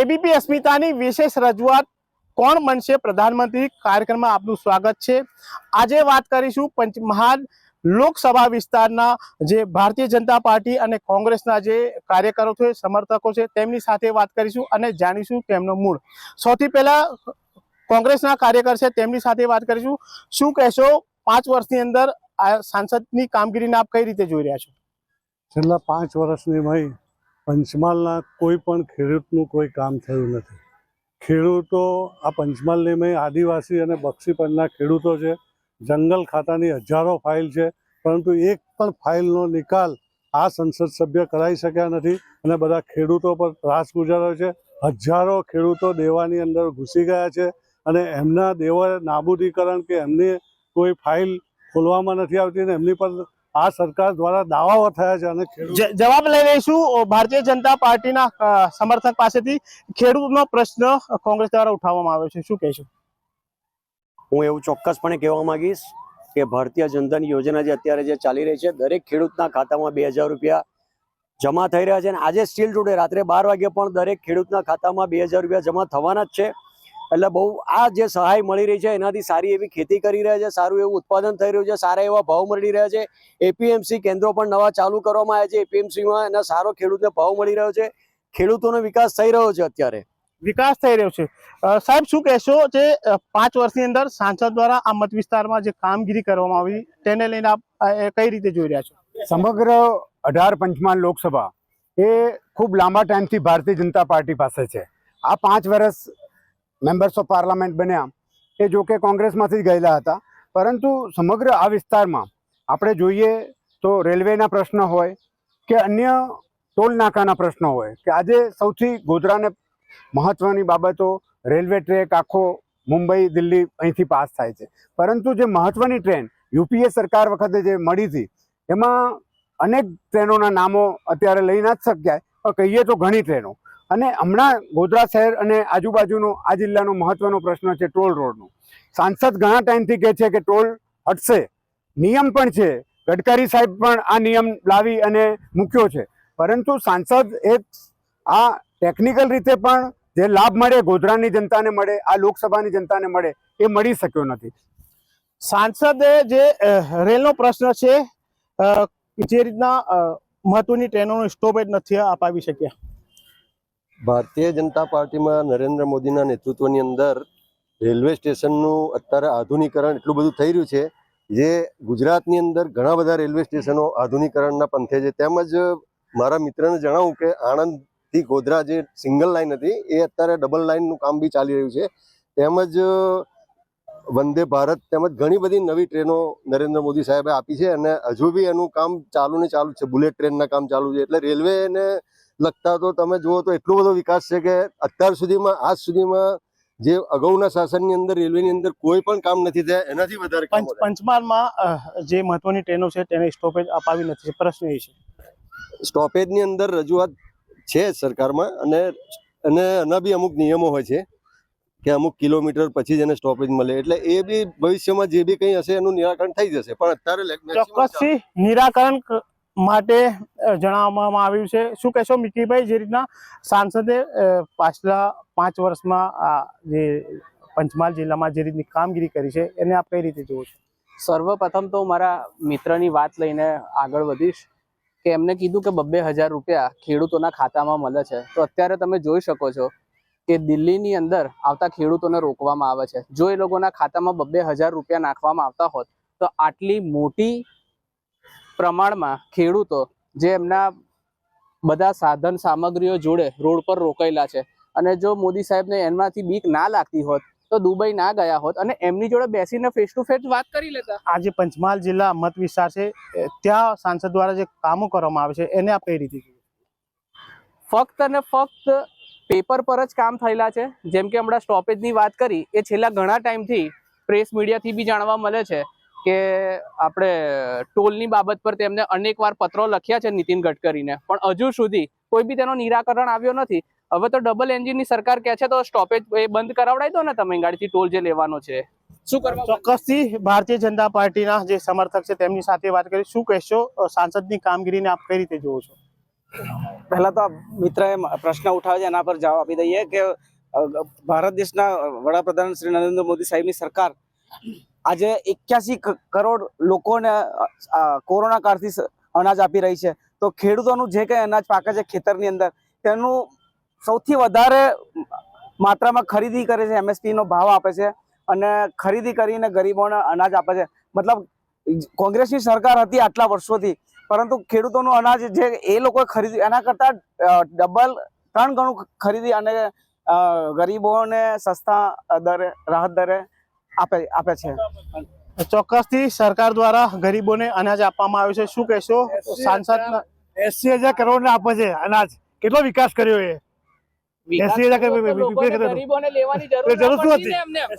ABP અસ્મિતાની વિશેષ રજૂઆત કોણ બનશે? પ્રધાનમંત્રી કાર્યક્રમમાં આપનું સ્વાગત છે. આજે વાત કરીશું પંચમહાલ લોકસભા વિસ્તારના જે ભારતીય જનતા પાર્ટી અને કોંગ્રેસના જે કાર્યકરો છે, સમર્થકો છે, તેમની સાથે વાત કરીશું અને જાણીશું તેમનો મૂળ. સૌથી પહેલા કોંગ્રેસના કાર્યકર છે, તેમની સાથે વાત કરીશું. શું કહેશો? પાંચ વર્ષની અંદર આ સાંસદની કામગીરીને આપ કઈ રીતે જોઈ રહ્યા છો? છેલ્લા પાંચ વર્ષની મય પંચમહાલના કોઈ પણ ખેડૂતનું કોઈ કામ થયું નથી. ખેડૂતો આ પંચમહાલની મેં આદિવાસી અને બક્ષી ખેડૂતો છે. જંગલ ખાતાની હજારો ફાઇલ છે, પરંતુ એક પણ ફાઇલનો નિકાલ આ સંસદ સભ્ય કરાવી શક્યા નથી અને બધા ખેડૂતો પર ત્રાસ ગુજાર્યો છે. હજારો ખેડૂતો દેવાની અંદર ઘૂસી ગયા છે અને એમના દેવા નાબૂદીકરણ કે એમની કોઈ ફાઇલ ખોલવામાં નથી આવતી અને એમની પર આ સરકાર દ્વારા દાવાઓ થયા છે અને જવાબ લઈ લઈશું. ભારતીય જનતા પાર્ટીના સમર્થક પાસેથી ખેડૂતનો પ્રશ્ન કોંગ્રેસ દ્વારા ઉઠાવવામાં આવ્યો છે. શું કહેશું? હું એવું ચોક્કસપણે કહેવા માંગીશ કે ભારતીય જનધન યોજના જે અત્યારે જે ચાલી રહી છે દરેક ખેડૂતના ખાતામાં બે હજાર રૂપિયા જમા થઈ રહ્યા છે અને આજે સ્ટીલ ટુડે રાત્રે બાર વાગે પણ દરેક ખેડૂતના ખાતામાં બે હજાર રૂપિયા જમા થવાના જ છે. એટલે બહુ આ જે સહાય મળી રહી છે એનાથી સારી એવી ખેતી કરી રહ્યા છે સારું એવું ઉત્પાદન થઈ રહ્યું છે સારા એવા ભાવ મળી રહ્યા છે. એપીએમસી કેન્દ્રો પણ નવા ચાલુ કરવામાં આવ્યા છે. એપીએમસીમાં એના સારો ખેડૂતને ભાવ મળી રહ્યો છે. ખેડૂતોનો વિકાસ થઈ રહ્યો છે અત્યારે. વિકાસ થઈ રહ્યો છે. સાહેબ શું કહેશો જે પાંચ વર્ષની અંદર સાંસદ દ્વારા આ મત વિસ્તારમાં જે કામગીરી કરવામાં આવી તેને લઈને આપ એ કઈ રીતે જોઈ રહ્યા છો? સમગ્ર અઢાર પંચમાન લોકસભા એ ખૂબ લાંબા ટાઈમથી ભારતીય જનતા પાર્ટી પાસે છે. આ પાંચ વર્ષ મેમ્બર્સ ઓફ પાર્લામેન્ટ બન્યા એ જો કે કોંગ્રેસમાંથી જ ગયેલા હતા. પરંતુ સમગ્ર આ વિસ્તારમાં આપણે જોઈએ તો રેલવેના પ્રશ્ન હોય કે અન્ય ટોલ નાકાના પ્રશ્નો હોય કે આજે સૌથી ગોધરાને મહત્ત્વની બાબતો રેલવે ટ્રેક આખો મુંબઈ, દિલ્હી અહીંથી પાસ થાય છે. પરંતુ જે મહત્ત્વની ટ્રેન યુપીએ સરકાર વખતે જે મળી હતી, એમાં અનેક ટ્રેનોના નામો અત્યારે લઈ ના જ શક્યા. પણ કહીએ તો ઘણી ટ્રેનો. અને હમણાં ગોધરા શહેર અને આજુબાજુનો, આ જિલ્લાનો મહત્વનો પ્રશ્ન છે ટોલ રોડનો. સાંસદ ઘણા ટાઈમથી કહે છે કે ટોલ હટશે. નિયમ પણ છે. ગડકરી સાહેબ પણ આ નિયમ લાવી અને મૂક્યો છે. પરંતુ સાંસદ એક આ ટેકનિકલ રીતે પણ જે લાભ મળે, ગોધરાની જનતાને મળે, આ લોકસભાની જનતાને મળે, એ મળી શક્યો નથી. સાંસદે જે રેલનો પ્રશ્ન છે જે રીતના મહત્વની ટ્રેનોનો સ્ટોપેજ નથી અપાવી શક્યા. ભારતીય જનતા પાર્ટીમાં નરેન્દ્ર મોદીના નેતૃત્વની અંદર રેલવે સ્ટેશનનું અત્યારે આધુનિકરણ એટલું બધું થઈ રહ્યું છે જે ગુજરાતની અંદર ઘણા બધા રેલવે સ્ટેશનો આધુનિકરણના પંથે છે. તેમજ મારા મિત્રને જણાવું કે આણંદથી ગોધરા જે સિંગલ લાઈન હતી, એ અત્યારે ડબલ લાઈનનું કામ બી ચાલી રહ્યું છે. તેમજ વંદે ભારત તેમજ ઘણી બધી નવી ટ્રેનો નરેન્દ્ર મોદી સાહેબે આપી છે અને હજુ બી એનું કામ ચાલુ ને ચાલુ છે. બુલેટ ટ્રેનના કામ ચાલુ છે. એટલે રેલવેને લગતા તો તમે જુઓ તો એટલો બધો વિકાસ છે કે અત્યાર સુધીમાં આજ સુધીમાં જે અગાઉના શાસનની અંદર રેલવેની અંદર કોઈ પણ કામ નથી થયા એનાથી વધારે. પંચમહાલમાં જે મહત્વની ટ્રેનો છે તેને સ્ટોપેજ અપાવી નથી પ્રશ્ન એ છે. સ્ટોપેજની અંદર રજૂઆત છે સરકારમાં અને અને એના બી અમુક નિયમો હોય છે કે અમુક કિલોમીટર પછી જ એને સ્ટોપેજ મળે. એટલે એ બી ભવિષ્યમાં જે બી કંઈ હશે એનું નિરાકરણ થઈ જશે. પણ અત્યારે ચોક્કસથી નિરાકરણ માટે જણાવવામાં આવ્યું છે. શું કહેશો મિકીભાઈ જે રીતના સાંસદે પાછલા પાંચ વર્ષમાં આ જે પંચમહાલ જિલ્લામાં જે રીતની કામગીરી કરી છે, એને આપ કઈ રીતે જુઓ છો? સર્વપ્રથમ તો મારા મિત્રની વાત લઈને આગળ વધીશ કે એમને કીધું કે બબ્બે હજાર રૂપિયા ખેડૂતોના ખાતામાં મળે છે. તો અત્યારે તમે જોઈ શકો છો કે દિલ્હીની અંદર આવતા ખેડૂતોને રોકવામાં આવે છે. જો એ લોકોના ખાતામાં બબ્બે હજાર રૂપિયા નાખવામાં આવતા હોત, તો આટલી મોટી પ્રમાણમાં ખેડૂતો જે એમના બધા સાધન સામગ્રીઓ જોડે રોડ પર રોકાયેલા છે. અને જો મોદી સાહેબને એમાંથી બીક ના લાગતી હોત તો દુબઈ ના ગયા હોત અને એમની જોડે બેસીને ફેસ ટુ ફેસ વાત કરી લેતા. આજે પંચમહાલ જિલ્લા મત વિસ્તાર છે ત્યાં સાંસદ દ્વારા જે કામો કરવામાં આવે છે એને આપ કઈ રીતે ફક્ત અને ફક્ત પેપર પર જ કામ થયેલા છે. જેમ કે હમણાં સ્ટોપેજની વાત કરી એ છેલ્લા ઘણા ટાઈમથી પ્રેસ મીડિયાથી બી જાણવા મળે છે. કે આપણે ટોલની બાબત પર તેમને અનેકવાર પત્રો લખ્યા છે નીતિન ગડકરીને. પણ હજુ સુધી કોઈ બી તેનો નિરાકરણ આવ્યો નથી. હવે તો ડબલ એન્જિનની સરકાર કહે છે તો સ્ટોપેજ એ બંધ કરાવડાવી દો ને તમે ગાડીથી ટોલ જે લેવાનો છે. શું કરવા ચોક્કસથી ભારતીય જનતા પાર્ટીના જે સમર્થક છે તેમની સાથે વાત કરી. શું કહેશો? સાંસદની કામગીરીને આપ કઈ રીતે જુઓ છો? પહેલા તો આ મિત્રએ પ્રશ્ન ઉઠાવ્યો છે એના પર જવાબ આપી દઈએ કે ભારત દેશના વડાપ્રધાન શ્રી નરેન્દ્ર મોદી સાહેબની સરકાર આજે એક્યાસી કરોડ લોકોને કોરોના કાળથી અનાજ આપી રહી છે. તો ખેડૂતોનું જે કંઈ અનાજ પાકે છે ખેતરની અંદર, તેનું સૌથી વધારે માત્રામાં ખરીદી કરે છે, એમએસપીનો ભાવ આપે છે અને ખરીદી કરીને ગરીબોને અનાજ આપે છે. મતલબ કોંગ્રેસની સરકાર હતી આટલા વર્ષોથી, પરંતુ ખેડૂતોનું અનાજ જે એ લોકોએ ખરીદી એના કરતાં ડબલ, ત્રણ ગણું ખરીદી અને ગરીબોને સસ્તા દરે, રાહત દરે આપે આપે છે. ચોક્કસથી સરકાર દ્વારા ગરીબોને અનાજ આપવામાં આવ્યું છે. શું કહેશો? સાંસદ એસી હજાર કરોડ ને આપે છે અનાજ. કેટલો વિકાસ કર્યો એ? ના ને.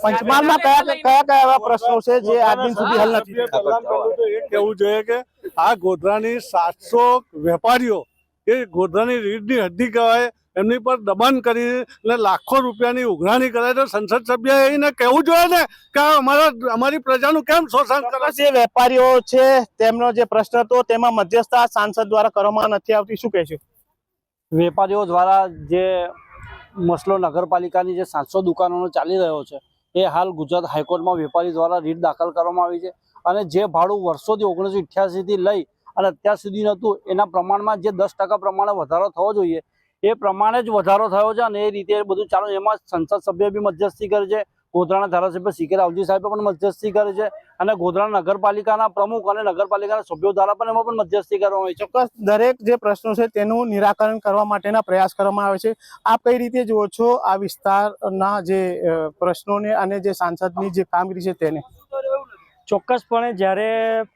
પંચમહાલમાં કયા કયા કયા એવા પ્રશ્નો છે જે આજ દિન સુધી હલ નથી એ કહેવું જોઈએ કે આ ગોધરાની સાતસો વેપારીઓ એ ગોધરાની રીઢની હડ્ડી કહેવાય એમની પર દબાણ કરીને લાખો રૂપિયાની ઉઘરાણી કરાય તો સંસદ સભ્ય એને કહેવું જોઈએ ને કે અમારા અમારી પ્રજાનું કેમ શોષણ કરે છે વેપારીઓ છે તેમનો જે પ્રશ્ન હતો તેમાં મધ્યસ્થતા સાંસદ દ્વારા કરવામાં નથી આવતી. શું કહેશો? વેપારીઓ દ્વારા જે મસલો નગરપાલિકાની જે સાતસો દુકાનોનો ચાલી રહ્યો છે એ હાલ ગુજરાત હાઈકોર્ટમાં વેપારી દ્વારા રીટ દાખલ કરવામાં આવી છે. અને જે ભાડું વર્ષોથી ઓગણીસો અઠ્યાસીથી લઈ અને અત્યાર સુધી નહોતું એના પ્રમાણમાં જે દસ ટકા પ્રમાણે વધારો થવો જોઈએ એ પ્રમાણે જ વધારો થયો છે અને એ રીતે બધું ચાલુ એમાં સંસદ સભ્ય બી મધ્યસ્થી કરે છે ગોધરાના ધારાસભ્ય સી કે રાવજી સાહેબે પણ મધ્યસ્થી કરે છે અને ગોધરા નગરપાલિકાના પ્રમુખ અને નગરપાલિકાના સભ્યો દ્વારા પણ એમાં પણ મધ્યસ્થી કરવામાં આવે છે. ચોક્કસ દરેક જે પ્રશ્નો છે તેનું નિરાકરણ કરવા માટેના પ્રયાસ કરવામાં આવે છે. આપ કઈ રીતે જુઓ છો આ વિસ્તારના જે પ્રશ્નોને અને જે સાંસદની જે કામગીરી છે તેને? ચોક્કસપણે જ્યારે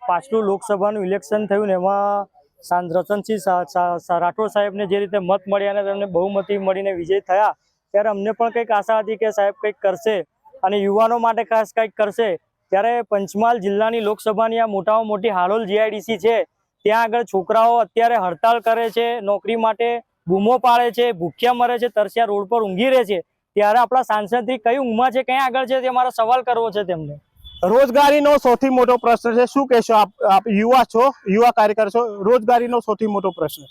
પાછલું લોકસભાનું ઇલેક્શન થયું ને એમાં રતનસિંહ રાઠોડ સાહેબને જે રીતે મત મળ્યા અને તેમને બહુમતી મળીને વિજય થયા, ત્યારે અમને પણ કંઈક આશા હતી કે સાહેબ કંઈક કરશે અને યુવાનો માટે ખાસ કંઈક કરશે. ત્યારે પંચમહાલ જિલ્લાની લોકસભાની આ મોટામાં મોટી હાલોલ જીઆઈડીસી છે, ત્યાં આગળ છોકરાઓ અત્યારે હડતાલ કરે છે, નોકરી માટે બૂમો પાડે છે, ભૂખ્યા મરે છે, તરસ્યા રોડ પર ઊંઘી રહે છે. ત્યારે આપણા સાંસદથી કઈ ઊંઘમાં છે, ક્યાં આગળ છે તે મારો સવાલ કરવો છે તેમને. રોજગારીનો સૌથી મોટો પ્રશ્ન છે. શું કહેશો આપ યુવા છો, યુવા કાર્યકર છો? રોજગારીનો સૌથી મોટો પ્રશ્ન.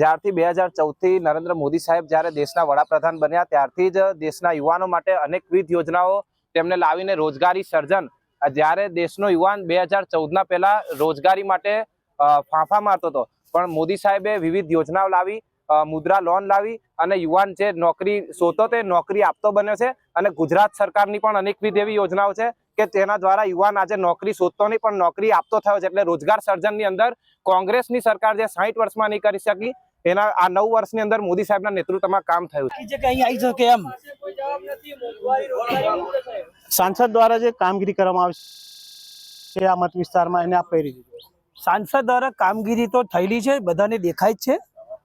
જ્યારથી બે હજાર ચૌદથી નરેન્દ્ર મોદી સાહેબ જ્યારે દેશના વડાપ્રધાન બન્યા, ત્યારથી જ દેશના યુવાનો માટે અનેકવિધ યોજનાઓ તેમને લાવીને રોજગારી સર્જન. જ્યારે દેશનો યુવાન બે હજાર ચૌદના પહેલાં રોજગારી માટે ફાંફા મારતો હતો. પણ મોદી સાહેબે વિવિધ યોજનાઓ લાવી મુદ્રા લોન લાવી અને યુવાન જે નોકરી શોધતો તે નોકરી આપતો બન્યો છે અને ગુજરાત સરકારની પણ અનેકવિધ એવી યોજનાઓ છે કે તેના દ્વારા યુવાન આજે નોકરી શોધતો નહીં પણ નોકરી આપતો થયો છે. એટલે રોજગાર સર્જનની અંદર કોંગ્રેસની સરકાર જે સાહીઠ વર્ષમાં નહીં કરી શકી એના આ નવ વર્ષની અંદર મોદી સાહેબના નેતૃત્વમાં કામ થયું છે. સાંસદ દ્વારા જે કામગીરી કરવામાં આવશે આ મત વિસ્તારમાં એને આપી છો? સાંસદ દ્વારા કામગીરી તો થયેલી છે બધાને દેખાય જ છે.